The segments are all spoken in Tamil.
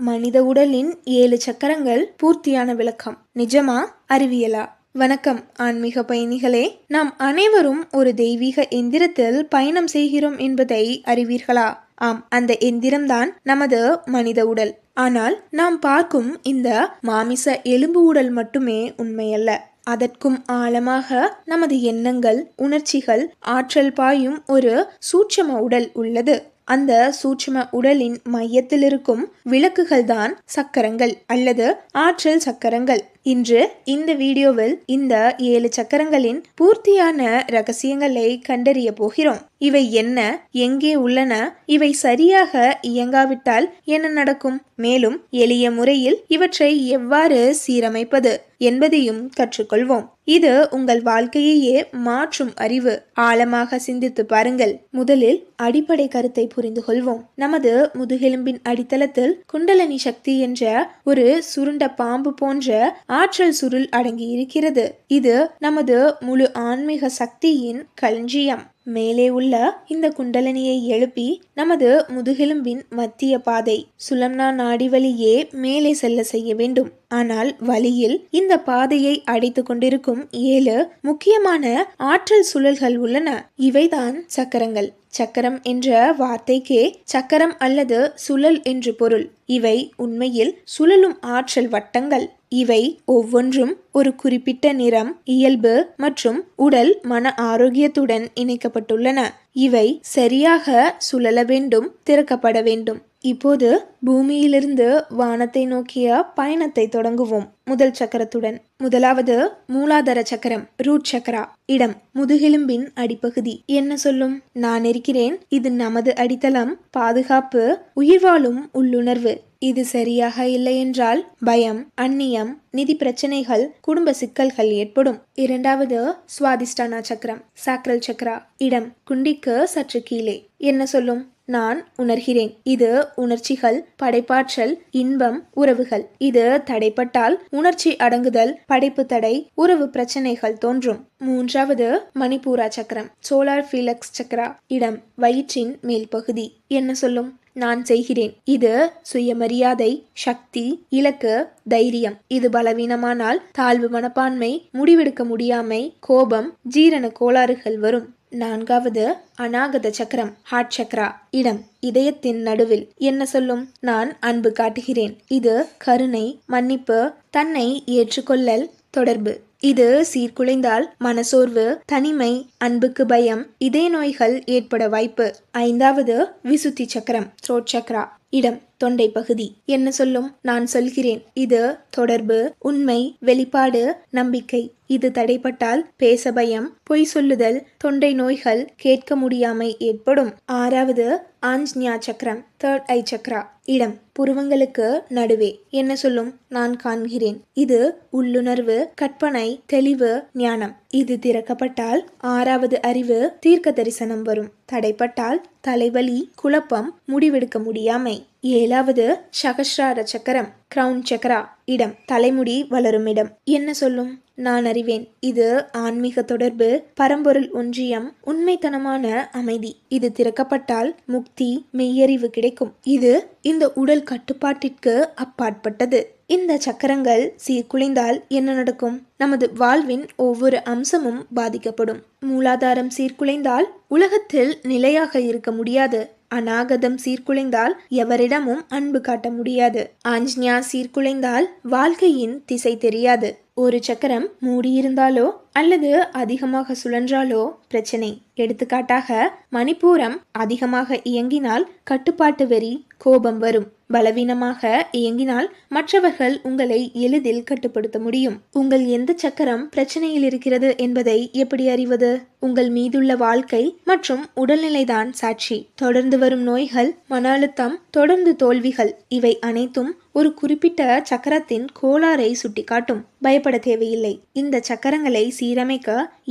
மனித உடலின் ஏழு சக்கரங்கள் பூர்த்தியான விளக்கம். நிஜமா? அறிவியலா? வணக்கம் ஆன்மீக பயணிகளே. நாம் அனைவரும் ஒரு தெய்வீக எந்திரத்தில் பயணம் செய்கிறோம் என்பதை அறிவீர்களா? ஆம் அந்த எந்திரம்தான் நமது மனித உடல். ஆனால் நாம் பார்க்கும் இந்த மாமிச எலும்பு உடல் மட்டுமே உண்மையல்ல. அதற்கும் ஆழமாக நமது எண்ணங்கள் உணர்ச்சிகள் ஆற்றல் பாயும் ஒரு சூட்சம உடல் உள்ளது. அந்த சூட்சும உடலின் மையத்தில் இருக்கும் விளக்குகள் தான் சக்கரங்கள் அல்லது ஆற்றல் சக்கரங்கள். இன்று இந்த வீடியோவில் இந்த ஏழு சக்கரங்களின் பூர்த்தியான ரகசியங்களை கண்டறிய போகிறோம். இவை என்ன? எங்கே உள்ளன? இவை சரியாக இயங்காவிட்டால் என்ன நடக்கும்? மேலும் எளிய முறையில் இவற்றை எவ்வாறு சீரமைப்பது என்பதையும் கற்றுக்கொள்வோம். இது உங்கள் வாழ்க்கையையே மாற்றும் அறிவு. ஆழமாக சிந்தித்து பாருங்கள். முதலில் அடிப்படை கருத்தை புரிந்து கொள்வோம். நமது முதுகெலும்பின் அடித்தளத்தில் குண்டலனி சக்தி என்ற ஒரு சுருண்ட பாம்பு போன்ற ஆற்றல் சுருள் அடங்கி இருக்கிறது இது நமது முழு ஆன்மீக சக்தியின் களஞ்சியம். மேலே உள்ள இந்த குண்டலனியை எழுப்பி நமது முதுகெலும்பின் மத்திய பாதை சுலம்னா நாடி வழியே மேலே செல்ல செய்ய வேண்டும். ஆனால் வழியில் இந்த பாதையை அடைத்து கொண்டிருக்கும் ஏழு முக்கியமான ஆற்றல் சுழல்கள் உள்ளன. இவைதான் சக்கரங்கள். சக்கரம் என்ற வார்த்தைக்கே சக்கரம் அல்லது சுழல் என்று பொருள். இவை உண்மையில் சுழலும் ஆற்றல் வட்டங்கள். இவை ஒவ்வொன்றும் ஒரு குறிப்பிட்ட நிறம் இயல்பு மற்றும் உடல் மன ஆரோக்கியத்துடன் இணைக்கப்பட்டுள்ளன. இவை சரியாக சுழல வேண்டும் திறக்கப்பட வேண்டும். இப்போது பூமியிலிருந்து வானத்தை நோக்கிய பயணத்தை தொடங்குவோம். முதல் சக்கரத்துடன். முதலாவது மூலாதார சக்கரம் ரூட் சக்கரா. இடம் முதுகெலும்பின் அடிப்பகுதி. என்ன சொல்லும்? நான் இருக்கிறேன். இது நமது அடித்தளம் பாதுகாப்பு உயிர் வாழும் உள்ளுணர்வு. இது சரியாக இல்லையென்றால் பயம் அந்நியம் நிதி பிரச்சனைகள் குடும்ப சிக்கல்கள் ஏற்படும். இரண்டாவது சுவாதிஷ்டானா சக்கரம் சாக்ரல் சக்கரா இடம் குண்டிக்கு சற்று கீழே. என்ன சொல்லும்? நான் உணர்கிறேன். இது உணர்ச்சிகள் படைப்பாற்றல் இன்பம் உறவுகள். இது தடைப்பட்டால் உணர்ச்சி அடங்குதல் படைப்பு தடை உறவு பிரச்சனைகள் தோன்றும். மூன்றாவது மணிப்பூரா சக்கரம் சோலார் ஃபீலக்ஸ் சக்கரா இடம் வயிற்றின் மேல் பகுதி. என்ன சொல்லும்? நான் செய்கிறேன். இது சுயமரியாதை சக்தி இலக்கு தைரியம். இது பலவீனமானால் தாழ்வு மனப்பான்மை முடிவெடுக்க முடியாமை கோபம் ஜீரண கோளாறுகள் வரும். நான்காவது அநாகத சக்கரம் ஹார்ட் சக்ரா இடம் இதயத்தின் நடுவில். என்ன சொல்லும்? நான் அன்பு காட்டுகிறேன். இது கருணை மன்னிப்பு தன்னை ஏற்றுக்கொள்ளல் தொடர்பு. இது சீர்குலைந்தால் மனசோர்வு தனிமை அன்புக்கு பயம் இதய நோய்கள் ஏற்பட வாய்ப்பு. ஐந்தாவது விசுத்தி சக்கரம் த்ரோட் சக்ரா இடம் தொண்டை பகுதி. என்ன சொல்லும்? நான் சொல்கிறேன். இது தொடர்பு உண்மை வெளிப்பாடு நம்பிக்கை. இது தடைப்பட்டால் பேச பயம் பொய் சொல்லுதல் தொண்டை நோய்கள் கேட்க முடியாமை ஏற்படும். ஆறாவது ஆஞ்ஞா சக்கரம் தேர்ட் ஐ சக்ரா இடம் புருவங்களுக்கு நடுவே. என்ன சொல்லும்? நான் காண்கிறேன். இது உள்ளுணர்வு கற்பனை தெளிவு ஞானம். இது திறக்கப்பட்டால் ஆறாவது அறிவு தீர்க்க தரிசனம் வரும். தடைப்பட்டால் தலைவலி குழப்பம் முடிவெடுக்க முடியாமை. ஏழாவது சகஸ்ரார சக்கரம் கிரவுன் சக்கரா இடம் தலைமுடி வளரும் இடம். என்ன சொல்லும்? நான் அறிவேன். இது ஆன்மீக தொடர்பு பரம்பொருள் ஒன்றியம் உண்மைத்தனமான அமைதி. இது திறக்கப்பட்டால் முக்தி மெய்யறிவு கிடைக்கும். இது இந்த உடல் கட்டுப்பாட்டிற்கு அப்பாற்பட்டது. இந்த சக்கரங்கள் சீர்குலைந்தால் என்ன நடக்கும்? நமது வாழ்வின் ஒவ்வொரு அம்சமும் பாதிக்கப்படும். மூலாதாரம் சீர்குலைந்தால் உலகத்தில் நிலையாக இருக்க முடியாது. அநாகதம் சீர்குலைந்தால் எவரிடமும் அன்பு காட்ட முடியாது. ஆஞ்ஞா சீர்குலைந்தால் வாழ்க்கையின் திசை தெரியாது. ஒரு சக்கரம் மூடியிருந்தாலோ அல்லது அதிகமாக சுழன்றாலோ பிரச்சனை. எடுத்துக்காட்டாக மணிப்பூரம் அதிகமாக இயங்கினால் கட்டுப்பாட்டு வெறி கோபம் வரும். பலவீனமாக இயங்கினால் மற்றவர்கள் உங்களை எளிதில் கட்டுப்படுத்த முடியும். உங்கள் எந்த சக்கரம் பிரச்சனையில் இருக்கிறது என்பதை எப்படி அறிவது? உங்கள் மீதுள்ள வாழ்க்கை மற்றும் உடல்நிலைதான் சாட்சி. தொடர்ந்து வரும் நோய்கள் மன அழுத்தம் தொடர்ந்து தோல்விகள் இவை அனைத்தும் ஒரு குறிப்பிட்ட சக்கரத்தின் கோளாறை சுட்டிக்காட்டும். பயப்பட தேவையில்லை. இந்த சக்கரங்களை சீரமைக்க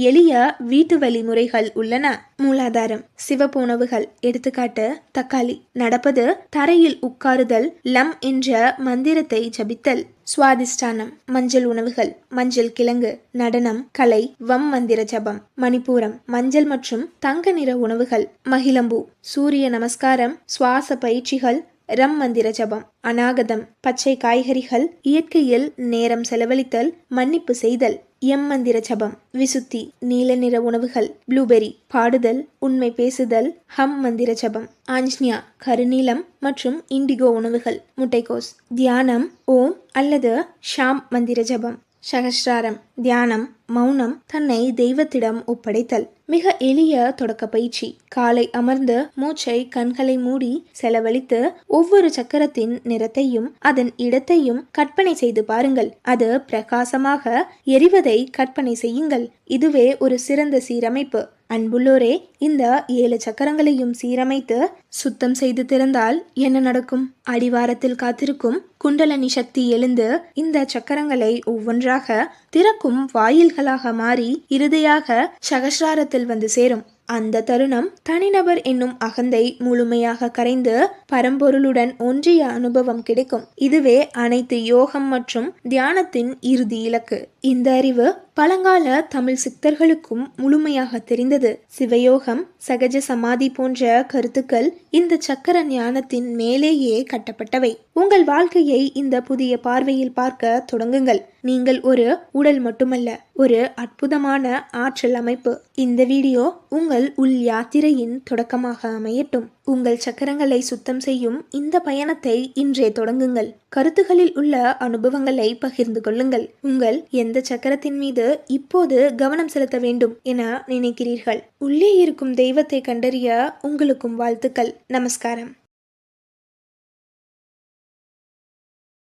எளிய வீட்டு வழிமுறைகள் உள்ளன. மூலாதாரம் சிவப்பு உணவுகள் எடுத்துக்காட்டு தக்காளி. நடப்பது தரையில் உட்காருதல் லம் என்ற மந்திரத்தை ஜபித்தல். சுவாதிஷ்டானம் மஞ்சள் உணவுகள் மஞ்சள் கிழங்கு. நடனம் கலை வம் மந்திர ஜபம். மணிப்பூரம் மஞ்சள் மற்றும் தங்க நிற உணவுகள். மகிழம்பூ சூரிய நமஸ்காரம் சுவாச பயிற்சிகள் ரம் மந்திர ஜபம் அநாகதம் பச்சை காய்கறிகள் இயற்கையில் நேரம் செலவழித்தல் மன்னிப்பு செய்தல் எம் மந்திர ஜபம் விசுத்தி நீல நிற உணவுகள் ப்ளூபெரி பாடுதல் உண்மை பேசுதல் ஹம் மந்திர ஜபம் ஆஞ்ச்னியா கருநீலம் மற்றும் இண்டிகோ உணவுகள் முட்டைக்கோஸ் தியானம் ஓம் அல்லது ஷாம் மந்திர ஜபம் சகஸ்ராரம் தியானம் மௌனம் தன்னை தெய்வத்திடம் ஒப்படைத்தல். மிக எளிய தொடக்க பயிற்சி. காலை அமர்ந்து மூச்சை கண்களை மூடி செலவழித்து ஒவ்வொரு சக்கரத்தின் நிறத்தையும் அதன் இடத்தையும் கற்பனை செய்து பாருங்கள். அது பிரகாசமாக எரிவதை கற்பனை செய்யுங்கள். இதுவே ஒரு சிறந்த சீரமைப்பு. அன்புள்ளோரே இந்த ஏழு சக்கரங்களையும் சீரமைத்து சுத்தம் செய்து திறந்தால் என்ன நடக்கும்? அடிவாரத்தில் காத்திருக்கும் குண்டலனி சக்தி எழுந்து இந்த சக்கரங்களை ஒவ்வொன்றாக திறக்கும் வாயில்களாக மாறி இறுதியாக சகசிராரத்தில் வந்து சேரும். அந்த தருணம் தனிநபர் என்னும் அகந்தை முழுமையாக கரைந்து பரம்பொருளுடன் ஒன்றிய அனுபவம் கிடைக்கும். இதுவே அனைத்து யோகம் மற்றும் தியானத்தின் இறுதி இலக்கு. இந்த அறிவு பழங்கால தமிழ் சித்தர்களுக்கும் முழுமையாக தெரிந்தது. சிவயோகம் சகஜ சமாதி போன்ற கருத்துக்கள் இந்த சக்கர ஞானத்தின் மேலேயே கட்டப்பட்டவை. உங்கள் வாழ்க்கையை இந்த புதிய பார்வையில் பார்க்க தொடங்குங்கள். நீங்கள் ஒரு உடல் மட்டுமல்ல ஒரு அற்புதமான ஆற்றல் அமைப்பு. இந்த வீடியோ உங்கள் உள் யாத்திரையின் தொடக்கமாக அமையட்டும். உங்கள் சக்கரங்களை சுத்தம் செய்யும் இந்த பயணத்தை இன்றே தொடங்குங்கள். கருத்துகளில் உள்ள அனுபவங்களை பகிர்ந்து கொள்ளுங்கள். உங்கள் எந்த சக்கரத்தின் மீது இப்போது கவனம் செலுத்த வேண்டும் என நினைக்கிறீர்கள். உள்ளே இருக்கும் தெய்வத்தை கண்டறிய உங்களுக்கும் வாழ்த்துக்கள். நமஸ்காரம்.